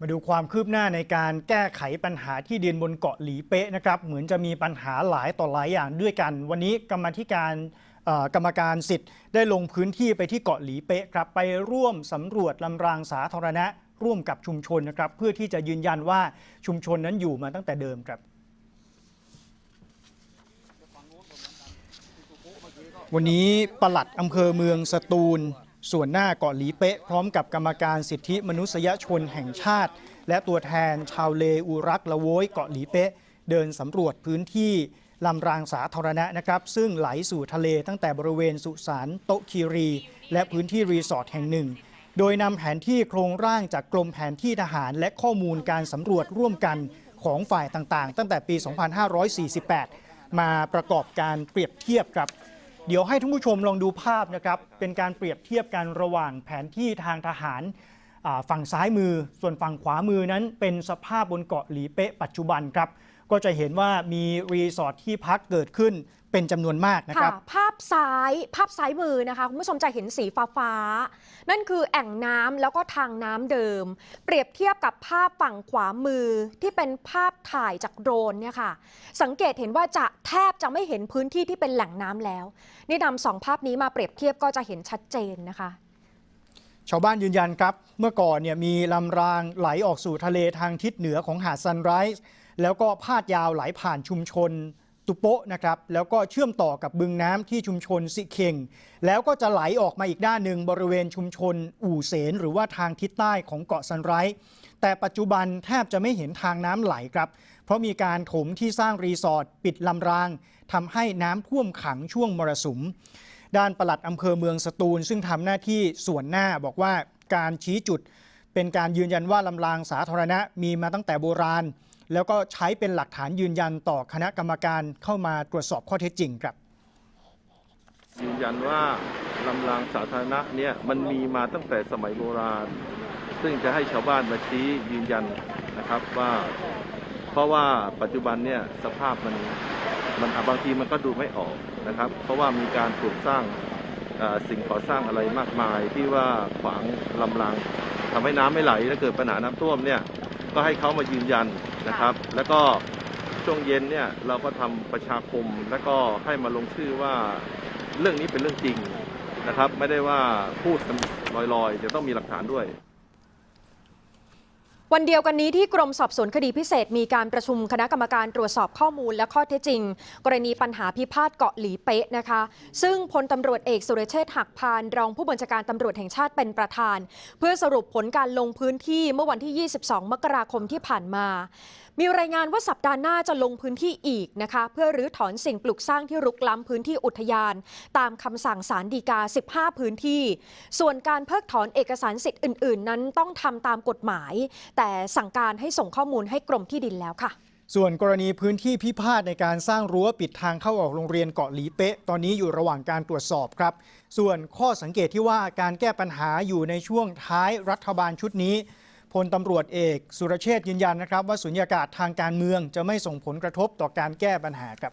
มาดูความคืบหน้าในการแก้ไขปัญหาที่ดินบนเกาะหลีเป๊ะนะครับ เหมือนจะมีปัญหาหลายต่อหลายอย่างด้วยกัน วันนี้กรรมธิการกรรมการสิทธิ์ได้ลงพื้นที่ไปที่เกาะหลีเป๊ะครับไปร่วมสำรวจลำรางสาธารณะ ร่วมกับชุมชนนะครับ เพื่อที่จะยืนยันว่าชุมชนนั้นอยู่มาตั้งแต่เดิมครับวันนี้ปลัดอำเภอเมืองสตูล ส่วนหน้าเกาะหลีเป๊ะพร้อมกับกรรมการสิทธิมนุษยชนแห่งชาติ และตัวแทนชาวเลอูรักละโวยเกาะหลีเป๊ะ เดินสำรวจพื้นที่ลำรางสาธารณะนะครับ ซึ่งไหลสู่ทะเลตั้งแต่บริเวณสุสานโตคีรี และพื้นที่รีสอร์ทแห่งหนึ่ง โดยนำแผนที่โครงร่างจากกรมแผนที่ทหาร และข้อมูลการสำรวจร่วมกันของฝ่ายต่างๆ ตั้งแต่ปี 2548 มาประกอบการเปรียบเทียบครับ เดี๋ยวให้ท่านผู้ชมลองดูภาพนะครับ เป็นการเปรียบเทียบกันระหว่างแผนที่ทางทหาร ฝั่งซ้ายมือ ส่วนฝั่งขวามือนั้นเป็นสภาพบนเกาะหลีเป๊ะปัจจุบันครับ ก็จะเห็นว่ามีรีสอร์ทที่พักเกิดขึ้นเป็นจำนวนมากนะครับ ภาพซ้ายภาพซ้ายมือนะคะคุณผู้ชมจะเห็นสีฟ้าฟ้า นั่นคือแอ่งน้ำแล้วก็ทางน้ำเดิม เปรียบเทียบกับภาพฝั่งขวามือที่เป็นภาพถ่ายจากโดรนเนี่ยค่ะ สังเกตเห็นว่าจะแทบจะไม่เห็นพื้นที่ที่เป็นแหล่งน้ำแล้ว นี่นำสองภาพนี้มาเปรียบเทียบก็จะเห็นชัดเจนนะคะ ชาวบ้านยืนยันครับ เมื่อก่อนเนี่ยมีลำรางไหลออกสู่ทะเลทางทิศเหนือของหาดซันไรส์แล้วก็พาดยาวไหลผ่านชุมชนตุโปะนะครับแล้วก็เชื่อมต่อกับบึงน้ำที่ชุมชนสิเคงแล้วก็จะไหลออกมาอีกด้านหนึ่งบริเวณชุมชนอู่เสน หรือว่าทางทิศใต้ของเกาะซันไรส์แต่ปัจจุบันแทบจะไม่เห็นทางน้ำไหลครับ เพราะมีการถมที่สร้างรีสอร์ทปิดลำรางทำให้น้ำท่วมขังช่วงมรสุม ด้านปลัดอำเภอเมืองสตูล ซึ่งทำหน้าที่ส่วนหน้าบอกว่าการชี้จุด เป็นการยืนยันว่าลำรางสาธารณะมีมาตั้งแต่โบราณ แล้วก็ใช้เป็นหลักฐานยืนยันต่อคณะกรรมการเข้ามาตรวจสอบข้อเท็จจริงครับ ยืนยันว่าลำรางสาธารณะเนี่ยมันมีมาตั้งแต่สมัยโบราณ ซึ่งจะให้ชาวบ้านมาชี้ยืนยันนะครับว่า เพราะว่าปัจจุบันเนี่ยสภาพมัน มันบางทีมันก็ดูไม่ออกนะครับ เพราะว่ามีการปลูกสร้างสิ่งก่อสร้างอะไรมากมายที่ว่าขวางลำรางทำให้น้ำไม่ไหลและเกิดปัญหาน้ำท่วมเนี่ยก็ให้เขามายืนยันนะครับ แล้วก็ช่วงเย็นเนี่ยเราก็ทำประชาคมแล้วก็ให้มาลงชื่อว่าเรื่องนี้เป็นเรื่องจริงนะครับ ไม่ได้ว่าพูดกันลอยๆ จะต้องมีหลักฐานด้วย วันเดียวกันนี้ที่กรมสอบสวนคดีพิเศษมีการประชุมคณะกรรมการตรวจสอบข้อมูลและข้อเท็จจริง กรณีปัญหาพิพาทเกาะหลีเป๊ะนะคะ ซึ่งพลตำรวจเอกสุรเชษฐ์หักพานรองผู้บัญชาการตำรวจแห่งชาติเป็นประธาน เพื่อสรุปผลการลงพื้นที่เมื่อวันที่ 22 มกราคมที่ผ่านมา มีรายงานว่าสัปดาห์หน้าจะลงพื้นที่อีกนะคะ เพื่อรื้อถอนสิ่งปลูกสร้างที่รุกล้ำพื้นที่อุทยาน ตามคำสั่งศาลฎีกา 15 พื้นที่ ส่วนการเพิกถอนเอกสารสิทธิ์อื่น ๆ นั้นต้องทำตามกฎหมาย แต่สั่งการให้ส่งข้อมูลให้กรมที่ดินแล้วค่ะ ส่วนกรณีพื้นที่พิพาทในการสร้างรั้วปิดทางเข้าออกโรงเรียนเกาะหลีเป๊ะ ตอนนี้อยู่ระหว่างการตรวจสอบครับ ส่วนข้อสังเกตที่ว่าการแก้ปัญหาอยู่ในช่วงท้ายรัฐบาลชุดนี้ พลตำรวจเอก สุรเชษยืนยันนะครับ ว่าสุญญากาศทางการเมืองจะไม่ส่งผลกระทบต่อการแก้ปัญหาครับ